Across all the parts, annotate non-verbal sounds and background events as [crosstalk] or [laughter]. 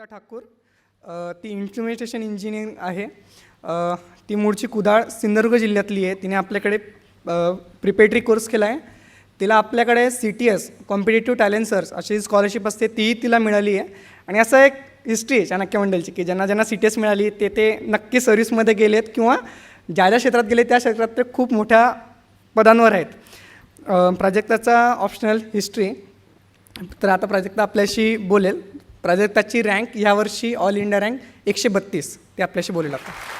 प्राजक्ता ठाकूर ती instrumentation engineering आहे. ती मूळची कुडाळ सिंधुदुर्ग जिल्ह्यातली आहे. तिने आपल्याकडे प्रिपेटरी कोर्स केला आहे तिला आपल्याकडे सी टी एस कॉम्पिटेटिव्ह टॅलेंसर्स अशी स्कॉलरशिप असते तीही तिला मिळाली आहे. आणि असं एक हिस्ट्री आहे चाणक्य मंडलची की ज्यांना ज्यांना सी टी एस मिळाली ते ते नक्की सर्व्हिसमध्ये गेलेत किंवा ज्या ज्या क्षेत्रात गेले त्या क्षेत्रात ते खूप मोठ्या पदांवर आहेत. प्राजक्ताचा ऑप्शनल हिस्ट्री तर आता प्राजक्ता आपल्याशी बोलेल. प्राजक्ताची रँक यावर्षी ऑल इंडिया रँक एकशे बत्तीस. ते आपल्याशी बोलू लागतात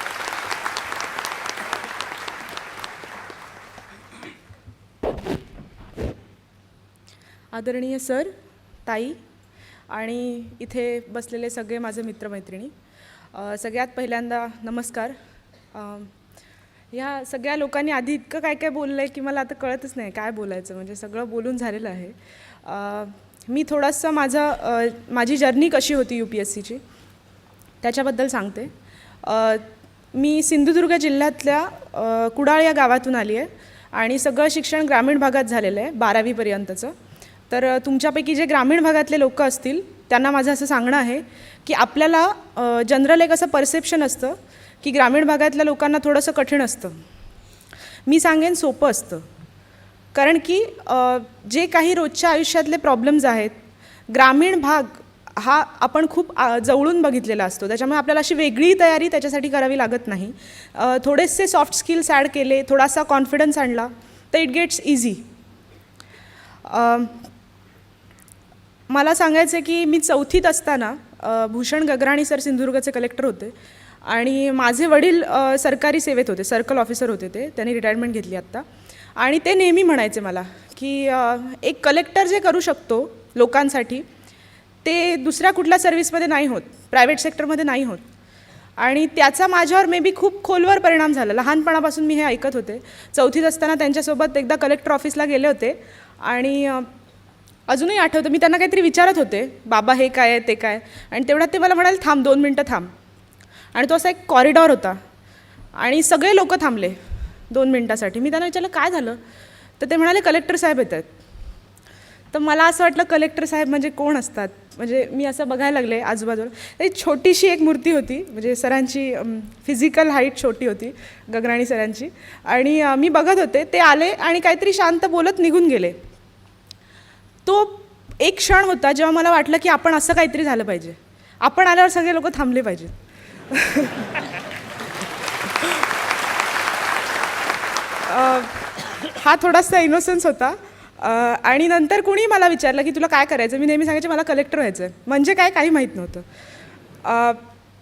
आदरणीय सर ताई आणि इथे बसलेले सगळे माझे मित्रमैत्रिणी सगळ्यात पहिल्यांदा नमस्कार. ह्या सगळ्या लोकांनी आधी इतकं काय काय बोललं आहे की मला आता कळतच नाही काय बोलायचं म्हणजे सगळं बोलून झालेलं आहे. मी थोडासा माझा माझी जर्नी कशी होती यू पी एस सीची त्याच्याबद्दल सांगते. मी सिंधुदुर्ग जिल्ह्यातल्या कुडाळ या गावातून आली आहे आणि सगळं शिक्षण ग्रामीण भागात झालेलं आहे बारावीपर्यंतचं तर तुमच्यापैकी जे ग्रामीण भागातले लोक असतील त्यांना माझं असं सांगणं आहे की आपल्याला जनरल एक असं परसेप्शन असतं की ग्रामीण भागातल्या लोकांना थोडंसं कठीण असतं. मी सांगेन सोपं असतं. कारण की जे काही रोजच्या आयुष्यातले प्रॉब्लेम्स आहेत ग्रामीण भाग हा आपण खूप जवळून बघितलेला असतो. त्याच्यामुळे आपल्याला अशी वेगळी तयारी त्याच्यासाठी करावी लागत नाही. थोडेसे सॉफ्ट स्किल्स ॲड केले थोडासा कॉन्फिडन्स आणला तर इट गेट्स इझी मला सांगायचं आहे की मी चौथीत असताना भूषण गगराणी सर सिंधुदुर्गचे कलेक्टर होते आणि माझे वडील सरकारी सेवेत होते सर्कल ऑफिसर होते ते. त्यांनी रिटायरमेंट घेतली आत्ता. आणि ते नेहमी म्हणायचे मला की एक कलेक्टर जे करू शकतो लोकांसाठी ते दुसऱ्या कुठल्या सर्व्हिसमध्ये नाही होत प्रायव्हेट सेक्टरमध्ये नाही होत. आणि त्याचा माझ्यावर मे बी खूप खोलवर परिणाम झाला. लहानपणापासून मी हे ऐकत होते. चौथीत असताना त्यांच्यासोबत एकदा कलेक्टर ऑफिसला गेले होते. आणि अजूनही आठवतं मी त्यांना काहीतरी विचारत होते बाबा हे काय आहे ते काय आणि तेवढ्यात ते मला म्हणाले थांब दोन मिनटं थांब. आणि तो असा एक कॉरिडॉर होता. आणि सगळे लोक थांबले. दोन मिनटासाठी. मी त्यांना विचारलं काय झालं? तर ते म्हणाले कलेक्टर साहेब येत आहेत. तर मला असं वाटलं कलेक्टर साहेब म्हणजे कोण असतात? म्हणजे मी असं बघायला लागले आजूबाजूला. एक छोटीशी एक मूर्ती होती म्हणजे सरांची फिजिकल हाईट छोटी होती गगराणी सरांची. आणि मी बघत होते ते आले आणि काहीतरी शांत बोलत निघून गेले. तो एक क्षण होता जेव्हा मला वाटलं की आपण असं काहीतरी झालं पाहिजे. आपण आल्यावर सगळे लोक थांबले पाहिजेत. [laughs] हा थोडासा इनोसन्स होता. आणि नंतर कुणी मला विचारलं की तुला काय करायचं मी नेहमी सांगायचे मला कलेक्टर व्हायचं आहे म्हणजे काय? काही माहीत नव्हतं.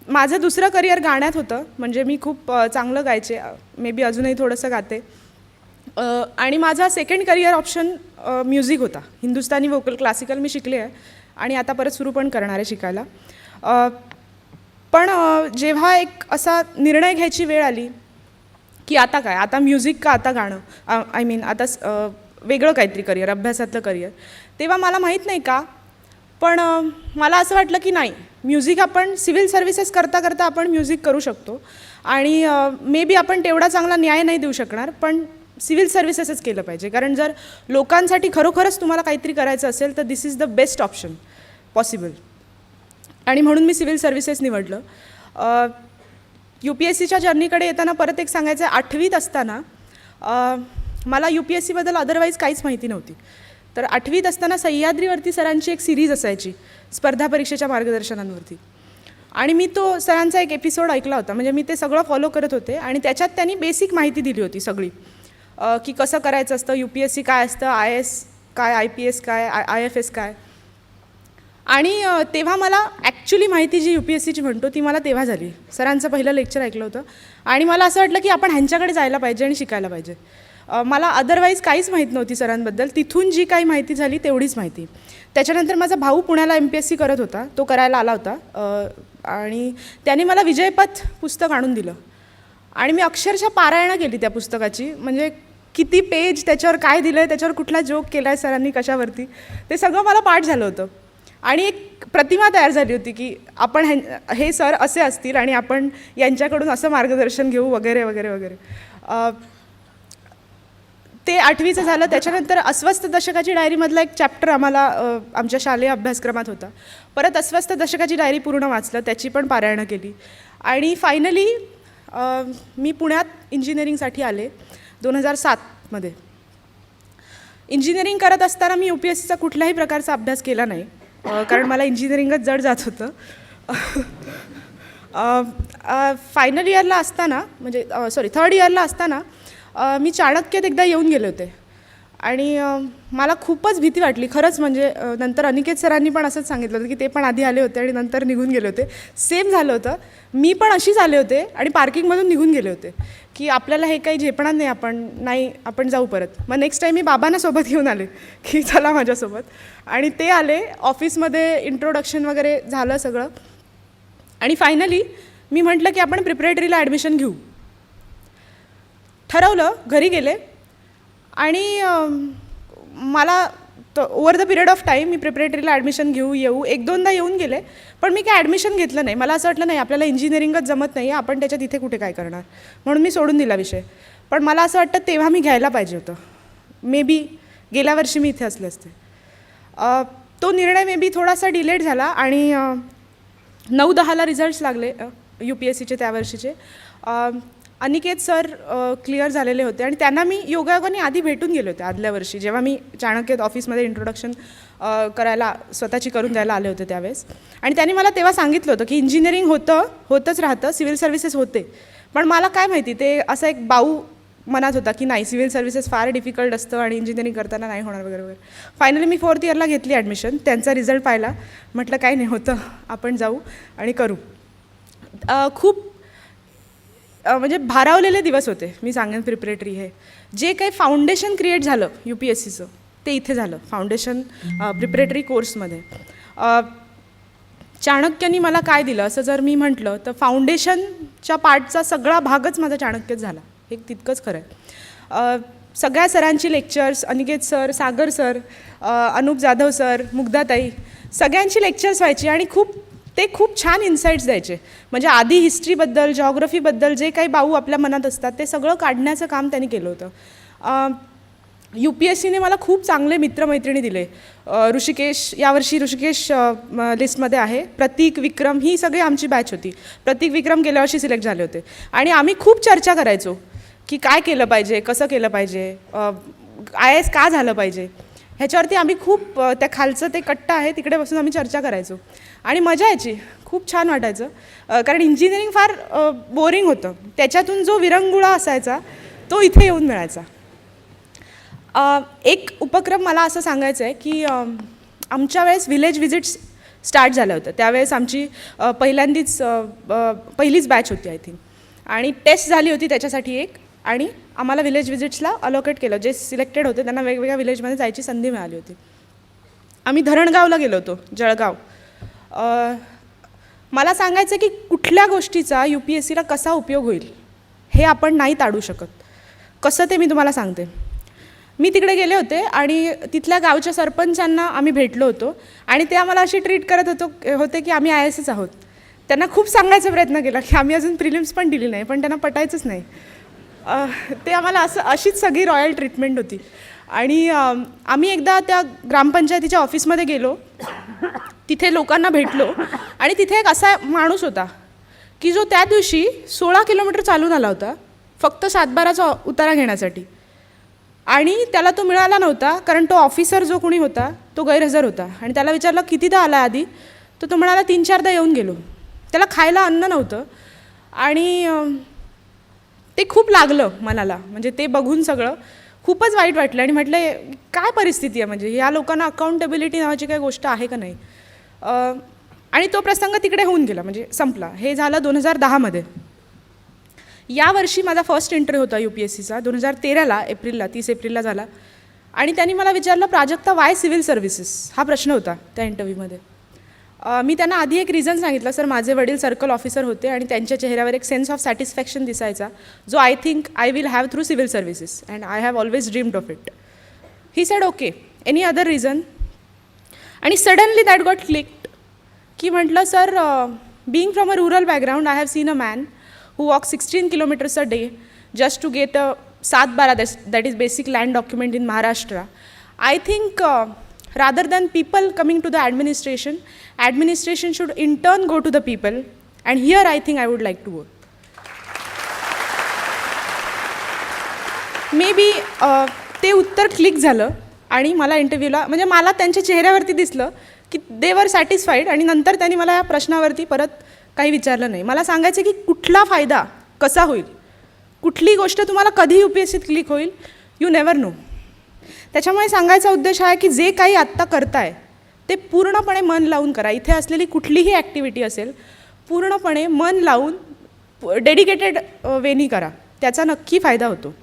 माझं दुसरं करिअर गाण्यात होतं. म्हणजे मी खूप चांगलं गायचे. मे बी अजूनही थोडंसं गाते. आणि माझा सेकंड करिअर ऑप्शन म्युझिक होता. हिंदुस्थानी वोकल क्लासिकल मी शिकले आहे. आणि आता परत सुरू पण करणार आहे शिकायला. पण जेव्हा एक असा निर्णय घ्यायची वेळ आली की आता काय? आता म्युझिक का आता गाणं? आय मीन आता स- वेगळं काहीतरी करिअर अभ्यासातलं करिअर तेव्हा मला माहीत नाही का? पण मला असं वाटलं की नाही म्युझिक आपण सिव्हिल सर्व्हिसेस करता करता आपण म्युझिक करू शकतो. आणि मे बी आपण तेवढा चांगला न्याय नाही देऊ शकणार पण सिव्हिल सर्व्हिसेसच केलं पाहिजे. कारण जर लोकांसाठी खरोखरच तुम्हाला काहीतरी करायचं असेल तर this is the best option possible आणि म्हणून मी सिव्हिल सर्व्हिसेस निवडलं. यू पी एस सीच्या जर्नीकडे येताना परत एक सांगायचं आहे आठवीत असताना मला यू पी एस सीबद्दल अदरवाईज काहीच माहिती नव्हती. तर आठवीत असताना सह्याद्रीवरती सरांची एक सिरीज असायची स्पर्धा परीक्षेच्या मार्गदर्शनांवरती. आणि मी तो सरांचा एक एपिसोड ऐकला होता म्हणजे मी ते सगळं फॉलो करत होते आणि त्याच्यात त्यांनी बेसिक माहिती दिली होती सगळी. की कसं करायचं असतं यू पी एस सी काय असतं आय एस काय आय पी एस काय आय आय एफ एस काय. आणि तेव्हा मला ॲक्च्युली माहिती जी यू पी एस सीची म्हणतो ती मला तेव्हा झाली. सरांचं पहिलं लेक्चर ऐकलं होतं. आणि मला असं वाटलं की आपण ह्यांच्याकडे जायला पाहिजे आणि शिकायला पाहिजे. मला अदरवाईज काहीच माहीत नव्हती सरांबद्दल. तिथून जी काही माहिती झाली तेवढीच माहिती. त्याच्यानंतर माझा भाऊ पुण्याला एम पी एस सी करत होता. तो करायला आला होता. आणि त्याने मला विजयपथ पुस्तक आणून दिलं. आणि मी अक्षरशः पारायणं केली त्या पुस्तकाची. म्हणजे किती पेज त्याच्यावर काय दिलं आहे त्याच्यावर कुठला जोक केला आहे सरांनी कशावरती ते सगळं मला पाठ झालं होतं. आणि एक प्रतिमा तयार झाली होती की आपण ह्यां हे सर असे असतील आणि आपण यांच्याकडून असं मार्गदर्शन घेऊ वगैरे वगैरे वगैरे. ते आठवीचं झालं. त्याच्यानंतर अस्वस्थ दशकाची डायरीमधला एक चॅप्टर आम्हाला आमच्या शालेय अभ्यासक्रमात होता. परत अस्वस्थ दशकाची डायरी पूर्ण वाचलं. त्याची पण पारायणं केली. आणि फायनली मी पुण्यात इंजिनिअरिंगसाठी आले दोन हजार सातमध्ये. इंजिनिअरिंग करत असताना मी यू पी एस सीचा कुठल्याही प्रकारचा अभ्यास केला नाही. कारण मला इंजिनिअरिंगच जड जात होतं. फायनल इयरला असताना म्हणजे सॉरी थर्ड इयरला असताना मी चाणक्यात एकदा येऊन गेले होते. आणि मला खूपच भीती वाटली. खरंच म्हणजे नंतर अनिकेत सरांनी पण असंच सांगितलं होतं की ते पण आधी आले होते आणि नंतर निघून गेले होते. सेम झालं होतं. मी पण अशीच आले होते आणि पार्किंगमधून निघून गेले होते की आपल्याला हे काही झेपणार नाही आपण नाही आपण जाऊ परत. मग नेक्स्ट टाईम मी बाबांना सोबत घेऊन आले की चला माझ्यासोबत. आणि ते आले ऑफिसमध्ये इंट्रोडक्शन वगैरे झालं सगळं. आणि फायनली मी म्हटलं की आपण प्रिपरेटरीला ॲडमिशन घेऊ. ठरवलं घरी गेले. आणि मला over the period of time मी प्रिपरेटरीला ॲडमिशन घेऊ येऊ एक दोनदा येऊन गेले पण मी काय ॲडमिशन घेतलं नाही. मला असं वाटलं नाही आपल्याला इंजिनिअरिंगच जमत नाही आपण त्याच्यात इथे कुठे काय करणार? म्हणून मी सोडून दिला विषय. पण मला असं वाटतं तेव्हा मी घ्यायला पाहिजे होतं. मे बी गेल्या वर्षी मी इथे असले असते. तो निर्णय मे बी थोडासा डिलेट झाला आणि नऊ दहाला रिझल्ट्स लागले यू पी एस सीचे त्या वर्षीचे. अनिकेत सर क्लिअर झालेले होते आणि त्यांना मी योगायोगाने आधी भेटून गेले होते आदल्या वर्षी जेव्हा मी चाणक्यत ऑफिसमध्ये इंट्रोडक्शन करायला स्वतःची करून द्यायला आले होते त्यावेळेस. आणि त्यांनी मला तेव्हा सांगितलं होतं की इंजिनिअरिंग होतं होतंच राहतं सिव्हिल सर्व्हिसेस होते. पण मला काय माहिती ते असं एक बाऊ मनात होता की नाही सिव्हिल सर्व्हिसेस फार डिफिकल्ट असतं आणि इंजिनिअरिंग करताना नाही होणार वगैरे वगैरे. फायनली मी फोर्थ इयरला घेतली ॲडमिशन त्यांचा रिझल्ट पाहिला. म्हटलं काही नाही होतं. आपण जाऊ आणि करू. खूप म्हणजे भारावलेले दिवस होते. मी सांगेन प्रिपरेटरी हे. जे काही फाउंडेशन क्रिएट झालं यू पी एस सीचं ते इथे झालं. फाउंडेशन प्रिपरेटरी कोर्समध्ये चाणक्यानी मला काय दिलं? असं जर मी म्हटलं तर फाउंडेशनच्या पार्टचा सगळा भागच माझा चाणक्यच झाला. हे तितकंच खरं आहे. सगळ्या सरांची lectures Aniket sir Sagar sir Anup Jadhav sir मुग्धाताई सगळ्यांची लेक्चर्स व्हायची आणि खूप ते खूप छान इन्साईट्स द्यायचे. म्हणजे आधी हिस्ट्रीबद्दल जॉग्रफीबद्दल जे काही बाऊ आपल्या मनात असतात ते सगळं काढण्याचं काम त्यांनी केलं होतं. यू पी एस सीने मला खूप चांगले मित्रमैत्रिणी दिले. ऋषिकेश यावर्षी ऋषिकेश लिस्टमध्ये आहे. प्रतीक विक्रम ही सगळी आमची बॅच होती. प्रतीक विक्रम गेल्या वर्षी सिलेक्ट झाले होते. आणि आम्ही खूप चर्चा करायचो की काय केलं पाहिजे कसं केलं पाहिजे आय एस का झालं पाहिजे? ह्याच्यावरती आम्ही खूप त्या खालचं ते कट्टा आहे तिकडे बसून आम्ही चर्चा करायचो. आणि मजा यायची. खूप छान वाटायचं. कारण इंजिनिअरिंग फार बोरिंग होतं. त्याच्यातून जो विरंगुळा असायचा तो इथे येऊन मिळायचा. एक उपक्रम मला असं सांगायचं आहे की आमच्या वेळेस विलेज व्हिजिट्स स्टार्ट झालं होतं त्यावेळेस आमची पहिल्यांदीच पहिलीच बॅच होती आय थिंक आणि टेस्ट झाली होती त्याच्यासाठी एक. आणि आम्हाला विलेज व्हिजिट्सला अलोकेट केलं. जे सिलेक्टेड होते त्यांना वेगवेगळ्या विलेजमध्ये जायची संधी मिळाली होती. आम्ही धरणगावला गेलो होतो जळगाव. मला सांगायचं की कुठल्या गोष्टीचा यू पी एस सीला कसा उपयोग होईल हे आपण नाही ताडू शकत. कसं ते मी तुम्हाला सांगते. मी तिकडे गेले होते आणि तिथल्या गावच्या सरपंचांना आम्ही भेटलो होतो आणि ते आम्हाला अशी ट्रीट करत होतो होते की आम्ही आय एस एस आहोत. त्यांना खूप सांगायचा प्रयत्न केला की आम्ही अजून प्रिलिम्स पण दिली नाही पण त्यांना पटायचंच नाही. ते आम्हाला असं अशीच सगळी रॉयल ट्रीटमेंट होती. आणि आम्ही एकदा त्या ग्रामपंचायतीच्या ऑफिसमध्ये गेलो. तिथे लोकांना भेटलो. आणि तिथे एक असा माणूस होता की जो त्या दिवशी सोळा किलोमीटर चालून आला होता फक्त सातबाराचा उतारा घेण्यासाठी. आणि त्याला तो मिळाला नव्हता कारण तो ऑफिसर जो कोणी होता तो गैरहजर होता. आणि त्याला विचारलं कितीदा आला आधी? तर तो म्हणाला तीन चारदा येऊन गेलो. त्याला खायला अन्न नव्हतं. आणि ते खूप लागलं मनाला. म्हणजे ते बघून सगळं खूपच वाईट वाटलं आणि म्हटलं काय परिस्थिती आहे? म्हणजे या लोकांना अकाउंटेबिलिटी नावाची काही गोष्ट आहे का नाही? आणि तो प्रसंग तिकडे होऊन गेला म्हणजे संपला. हे झालं दोन हजार दहामध्ये यावर्षी माझा फर्स्ट इंटरव्ह्यू होता यू पी एस सीचा दोन हजार तेराला एप्रिलला तीस एप्रिलला झाला. आणि त्यांनी मला विचारलं प्राजक्ता वाय सिव्हिल सर्व्हिसेस हा प्रश्न होता त्या इंटरव्ह्यूमध्ये मी त्यांना आधी एक रिझन सांगितलं सर माझे वडील सर्कल ऑफिसर होते आणि त्यांच्या चेहऱ्यावर एक सेन्स ऑफ सॅटिस्फॅक्शन दिसायचा जो I think I will have through civil services and I have always dreamed of it he said okay any other reason आणि सडनली दॅट गॉट क्लिक्ड की म्हटलं sir being from a rural background I have seen a man who walk sixteen kilometres a day just to get a saat bara that is basic land document in Maharashtra I think rather than people coming to the administration administration should in turn go to the people and here I think I would like to work. Maybe uh, ते उत्तर click झालं आणि मला इंटरव्ह्यूला म्हणजे मला त्यांच्या चेहऱ्यावरती दिसलं की दे वर सॅटिस्फाईड आणि नंतर त्यांनी मला या प्रश्नावरती परत काही विचारलं नाही. मला सांगायचं की कुठला फायदा कसा होईल? कुठली गोष्ट तुम्हाला कधी यू पी एस सीत क्लिक होईल? यू नेवर नो त्याच्यामुळे सांगायचा उद्देश हा आहे की जे काही आत्ता करताय ते पूर्णपणे मन लावून करा. इथे असलेली कुठलीही ॲक्टिव्हिटी असेल पूर्णपणे मन लावून डेडिकेटेड वेनी करा. त्याचा नक्की फायदा होतो.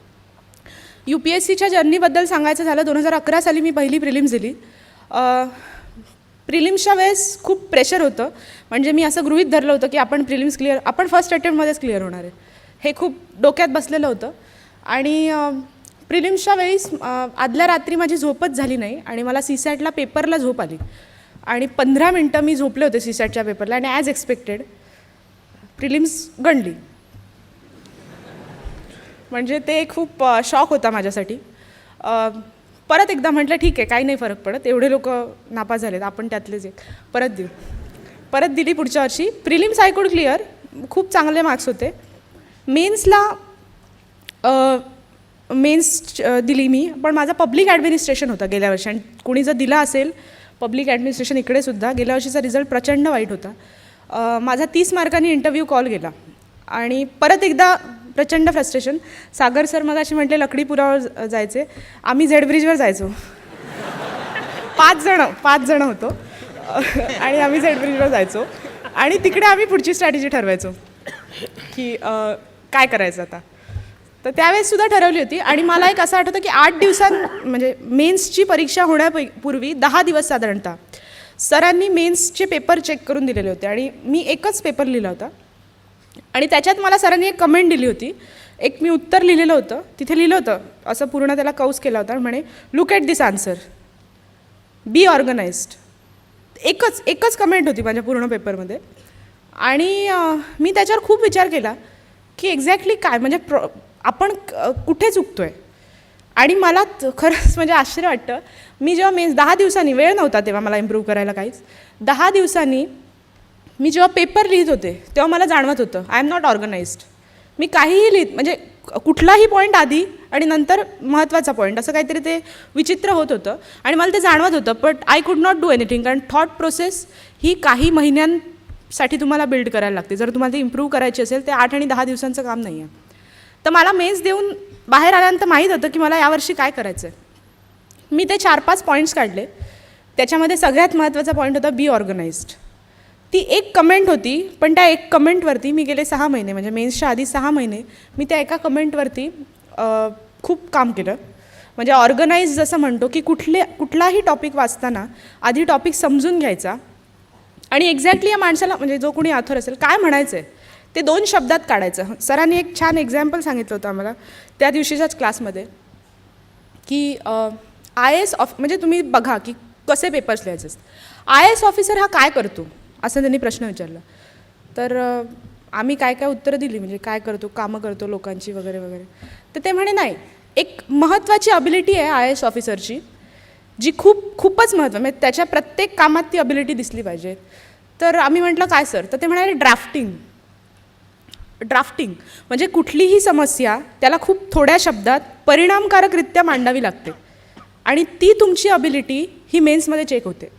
यू पी एस सीच्या जर्नीबद्दल सांगायचं झालं दोन हजार अकरा साली मी पहिली प्रिलिम्स दिली. प्रिलिम्सच्या वेळेस खूप प्रेशर होतं. म्हणजे मी असं गृहीत धरलं होतं की आपण प्रिलिम्स क्लिअर आपण फर्स्ट अटेम्प्टमध्येच क्लिअर होणार आहे. हे खूप डोक्यात बसलेलं होतं. आणि प्रिलिम्सच्या वेळेस आदल्या रात्री माझी झोपच झाली नाही आणि मला सी सॅटला पेपरला झोप आली. आणि पंधरा मिनटं मी झोपले होते सी सॅटच्या पेपरला आणि ॲज एक्सपेक्टेड प्रिलिम्स गणली. म्हणजे ते खूप शॉक होता माझ्यासाठी. परत एकदा म्हटलं ठीक आहे काही नाही फरक पडत. एवढे लोक नापास झालेत आपण त्यातलेच एक परत देऊ. परत दिली पुढच्या वर्षी. Prelims I could clear. खूप चांगले मार्क्स होते. मेन्सला मेन्स दिली मी. पण माझा पब्लिक ॲडमिनिस्ट्रेशन होता गेल्या वर्षी. आणि कुणी जर दिला असेल पब्लिक ॲडमिनिस्ट्रेशन इकडेसुद्धा गेल्या वर्षीचा रिझल्ट प्रचंड वाईट होता. माझा तीस मार्कांनी इंटरव्ह्यू कॉल गेला. आणि परत एकदा प्रचंड फ्रस्ट्रेशन सागर सर मग असे म्हटले लकडीपुरावर जायचे. आम्ही झेड ब्रिजवर जायचो. पाच जणं पाच जणं होतो. आणि आम्ही झेड ब्रिजवर जायचो. आणि तिकडे आम्ही पुढची स्ट्रॅटेजी ठरवायचो. की काय करायचं आता? तर त्यावेळेस सुद्धा ठरवली होती. आणि मला एक असं आठवतं की आठ दिवसां म्हणजे मेन्सची परीक्षा होण्यापूर्वी दहा दिवस साधारणतः सरांनी मेन्सचे पेपर चेक करून दिलेले होते. आणि मी एकच पेपर लिहिला होता. आणि त्याच्यात मला सरांनी एक कमेंट दिली होती. एक मी उत्तर लिहिलेलं होतं. तिथे लिहिलं होतं. असं पूर्ण त्याला कौस केला होता. म्हणे look at this answer be organised एकच एकच कमेंट होती माझ्या पूर्ण पेपरमध्ये. आणि मी त्याच्यावर खूप विचार केला की एक्झॅक्टली काय? म्हणजे प्र आपण कुठे चुकतो आहे आणि मला खरंच म्हणजे आश्चर्य वाटतं. मी जेव्हा मेन्स दहा दिवसांनी वेळ नव्हता तेव्हा मला इम्प्रूव्ह करायला काहीच. दहा दिवसांनी मी जेव्हा पेपर लिहित होते तेव्हा मला जाणवत होतं आय एम नॉट ऑर्गनाइज्ड मी काहीही लिहित म्हणजे कुठलाही पॉईंट आधी आणि नंतर महत्त्वाचा पॉईंट असं काहीतरी ते विचित्र होत होतं. आणि मला ते जाणवत होतं but I could not do anything कारण थॉट प्रोसेस ही काही महिन्यांसाठी तुम्हाला बिल्ड करायला लागते. जर तुम्हाला ते इम्प्रूव्ह करायची असेल ते आठ आणि दहा दिवसांचं काम नाही आहे तर मला मेन्स देऊन बाहेर आल्यानंतर माहीत होतं की मला यावर्षी काय करायचं आहे मी ते चार पाच पॉईंट्स काढले. त्याच्यामध्ये सगळ्यात महत्त्वाचा पॉईंट होता बी ऑर्गनाइज्ड ती एक कमेंट होती पण त्या एक कमेंटवरती मी गेले सहा महिने म्हणजे मेन्सच्या आधी सहा महिने मी त्या एका कमेंटवरती खूप काम केलं. म्हणजे ऑर्गनाईज जसं म्हणतो की कुठले कुठलाही टॉपिक वाचताना आधी टॉपिक समजून घ्यायचा. आणि एक्झॅक्टली या माणसाला म्हणजे जो कोणी ऑथर असेल काय म्हणायचं आहे ते दोन शब्दात काढायचं. सरांनी एक छान एक्झाम्पल सांगितलं होतं आम्हाला. त्या दिवशीच्याच क्लासमध्ये की आय एस ऑफ म्हणजे तुम्ही बघा की कसे पेपर्स लिहायचे असतात. आय एस ऑफिसर हा काय करतो? असं त्यांनी प्रश्न विचारला. तर आम्ही काय काय उत्तरं दिली? म्हणजे काय करतो? कामं करतो लोकांची वगैरे वगैरे. तर ते म्हणे नाही एक महत्त्वाची अबिलिटी आहे आय एस ऑफिसरची जी खूप खूपच महत्त्व म्हणजे त्याच्या प्रत्येक कामात ती अबिलिटी दिसली पाहिजे. तर आम्ही म्हटलं काय सर? तर ते म्हणाले ड्राफ्टिंग ड्राफ्टिंग म्हणजे कुठलीही समस्या त्याला खूप थोड्या शब्दात परिणामकारकरित्या मांडावी लागते. आणि ती तुमची अबिलिटी ही मेन्समध्ये चेक होते.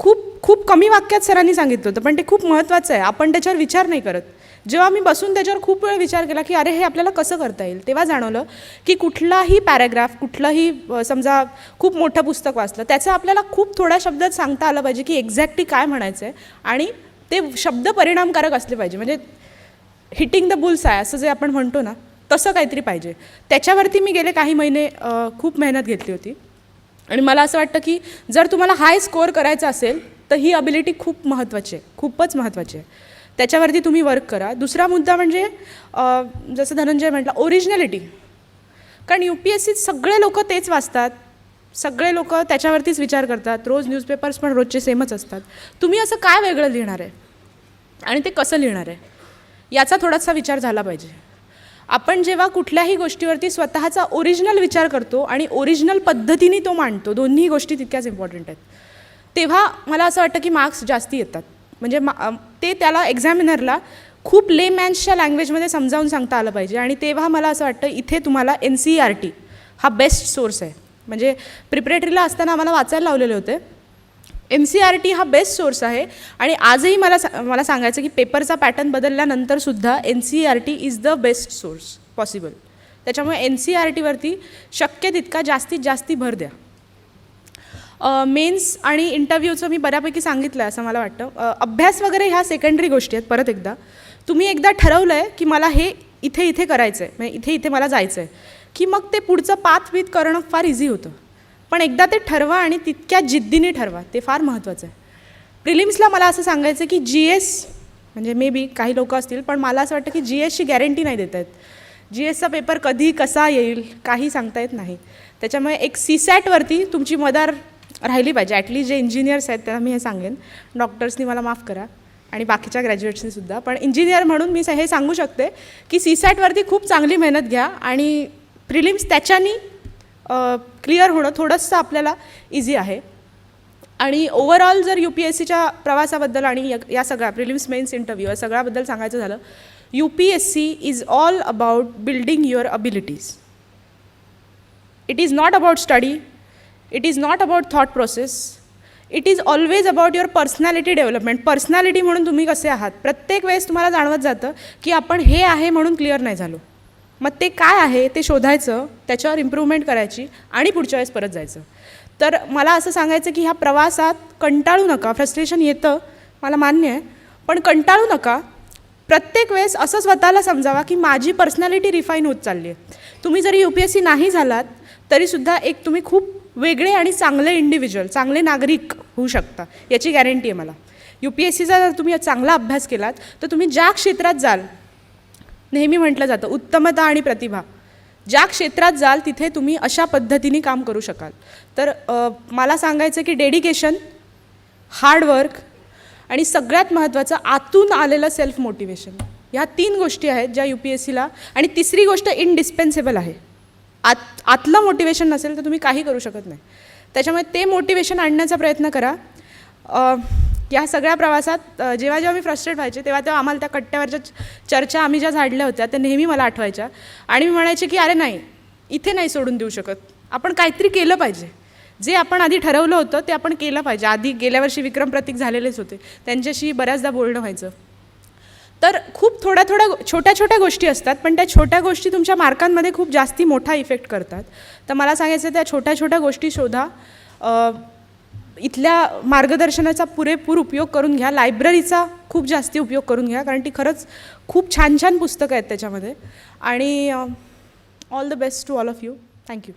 खूप खूप कमी वाक्यात सरांनी सांगितलं होतं पण ते खूप महत्त्वाचं आहे. आपण त्याच्यावर विचार नाही करत. जेव्हा मी बसून त्याच्यावर खूप वेळ विचार केला की अरे हे आपल्याला कसं करता येईल? तेव्हा जाणवलं की कुठलाही पॅराग्राफ कुठलंही समजा खूप मोठं पुस्तक वाचलं त्याचं आपल्याला खूप थोड्या शब्दात सांगता आलं पाहिजे की एक्झॅक्टली काय म्हणायचं आहे आणि ते शब्द परिणामकारक असले पाहिजे. म्हणजे हिटिंग द बुल्स आहे असं जे आपण म्हणतो ना तसं काहीतरी पाहिजे. त्याच्यावरती मी गेले काही महिने खूप मेहनत घेतली होती. आणि मला असं वाटतं की जर तुम्हाला हाय स्कोअर करायचा असेल तर ही अबिलिटी खूप महत्त्वाची आहे खूपच महत्त्वाची आहे. त्याच्यावरती तुम्ही वर्क करा. दुसरा मुद्दा म्हणजे जसं धनंजय म्हटलं ओरिजिनॅलिटी कारण यू पी एस सीत सगळे लोक तेच वाचतात. सगळे लोक त्याच्यावरतीच विचार करतात. रोज न्यूजपेपर्स पण रोजचे सेमच असतात. तुम्ही असं काय वेगळं लिहिणार आहे? आणि ते कसं लिहिणार आहे? याचा थोडासा विचार झाला पाहिजे. आपण जेव्हा कुठल्याही गोष्टीवरती स्वतःचा ओरिजिनल विचार करतो आणि ओरिजिनल पद्धतीने तो मांडतो दोन्ही गोष्टी तितक्याच इम्पॉर्टंट आहेत. तेव्हा मला असं वाटतं की मार्क्स जास्ती येतात. म्हणजे मा ते त्याला एक्झामिनरला खूप ले मॅन्सच्या लँग्वेजमध्ये समजावून सांगता आलं पाहिजे आणि तेव्हा मला असं वाटतं इथे तुम्हाला एन सी आर टी हा बेस्ट सोर्स आहे. म्हणजे प्रिपरेटरीला असताना आम्हाला वाचायला लावलेले होते. एम सी आर टी हा बेस्ट सोर्स आहे. आणि आजही मला सा- मला सांगायचं की पेपरचा pattern बदलल्यानंतरसुद्धा N C R T is the best source possible त्याच्यामुळे एन सी आर टीवरती शक्य तितका जास्तीत जास्ती भर द्या. मेन्स आणि इंटरव्ह्यूचं मी बऱ्यापैकी सांगितलं आहे असं मला वाटतं. अभ्यास वगैरे ह्या सेकंडरी गोष्टी आहेत परत एकदा. तुम्ही एकदा ठरवलं आहे की मला हे इथे इथे करायचं आहे म्हणजे इथे इथे मला जायचं आहे की मग ते पुढचं पाथ विथ करणं फार इझी होतं. पण एकदा ते ठरवा आणि तितक्या जिद्दीने ठरवा ते फार महत्त्वाचं आहे. प्रिलिम्सला मला असं सांगायचं की जी एस म्हणजे मे बी काही लोक असतील पण मला असं वाटतं की जी एसची गॅरंटी नाही देत आहेत. जी एसचा पेपर कधी कसा येईल काही सांगता येत नाही. त्याच्यामुळे एक सी सॅटवरती तुमची मदार राहिली पाहिजे. ॲटलीस्ट जे इंजिनियर्स आहेत त्यांना मी हे सांगेन. डॉक्टर्सनी मला माफ करा. आणि बाकीच्या ग्रॅज्युएट्सनी सुद्धा. पण इंजिनियर म्हणून मी हे सांगू शकते की सी सॅटवरती खूप चांगली मेहनत घ्या आणि प्रिलिम्स त्याच्यानी क्लिअर होणं थोडंसं आपल्याला इझी आहे. आणि ओव्हरऑल जर यू पी एस सीच्या प्रवासाबद्दल आणि या- या सगळ्या प्रिलिम्स मेन्स इंटरव्ह्यू या सगळ्याबद्दल सांगायचं झालं U P S C is all about building your abilities it is not about study it is not about thought process it is always about your personality development personality म्हणून तुम्ही कसे आहात? प्रत्येक वेळेस तुम्हाला जाणवत जातं की आपण हे आहे म्हणून क्लिअर नाही झालो. मग ते काय आहे ते शोधायचं त्याच्यावर इम्प्रूव्हमेंट करायची आणि पुढच्या वेळेस परत जायचं. तर मला असं सांगायचं की ह्या प्रवासात कंटाळू नका फ्रस्ट्रेशन येतं मला मान्य आहे. पण कंटाळू नका. प्रत्येक वेळेस असं स्वतःला समजावा की माझी पर्सनॅलिटी रिफाईन होत चालली आहे तुम्ही जरी यू पी एस सी नाही झालात तरीसुद्धा एक तुम्ही खूप वेगळे आणि चांगले इंडिव्हिज्युअल चांगले नागरिक होऊ शकता याची गॅरंटी आहे मला. यू पी एस सीचा जर तुम्ही चांगला अभ्यास केलात तर तुम्ही ज्या क्षेत्रात जाल नेहमी म्हटलं जातं उत्तमता आणि प्रतिभा. ज्या क्षेत्रात जाल तिथे तुम्ही अशा पद्धतीने काम करू शकाल. तर अ, मला सांगायचं की डेडिकेशन हार्डवर्क आणि सगळ्यात महत्त्वाचं आतून आलेलं सेल्फ मोटिवेशन ह्या तीन गोष्टी आहेत ज्या यू पी एस सीला आणि तिसरी गोष्ट इनडिस्पेन्सेबल आहे. आत आतलं मोटिवेशन नसेल तर तुम्ही काही करू शकत नाही. त्याच्यामुळे ते मोटिवेशन आणण्याचा प्रयत्न करा. अ, या सगळ्या प्रवासात जेव्हा जेव्हा मी फ्रस्ट्रेट व्हायचे तेव्हा तेव्हा आम्हाला त्या कट्ट्यावरच्या चर्चा आम्ही ज्या झाडल्या होत्या त्या नेहमी मला आठवायच्या. आणि मी म्हणायचे की अरे नाही इथे नाही सोडून देऊ शकत. आपण काहीतरी केलं पाहिजे. जे आपण आधी ठरवलं होतं ते आपण केलं पाहिजे. आधी गेल्या वर्षी विक्रम प्रतीक झालेलेच होते. त्यांच्याशी बऱ्याचदा बोलणं व्हायचं. तर खूप थोड्या थोड्या छोट्या छोट्या गोष्टी असतात पण त्या छोट्या गोष्टी तुमच्या मार्कांमध्ये खूप जास्ती मोठा इफेक्ट करतात. तर मला सांगायचं त्या छोट्या छोट्या गोष्टी शोधा. इथल्या मार्गदर्शनाचा पुरेपूर उपयोग करून घ्या. लायब्ररीचा खूप जास्ती उपयोग करून घ्या कारण ती खरंच खूप छान छान पुस्तकं आहेत त्याच्यामध्ये. आणि all the best to all of you thank you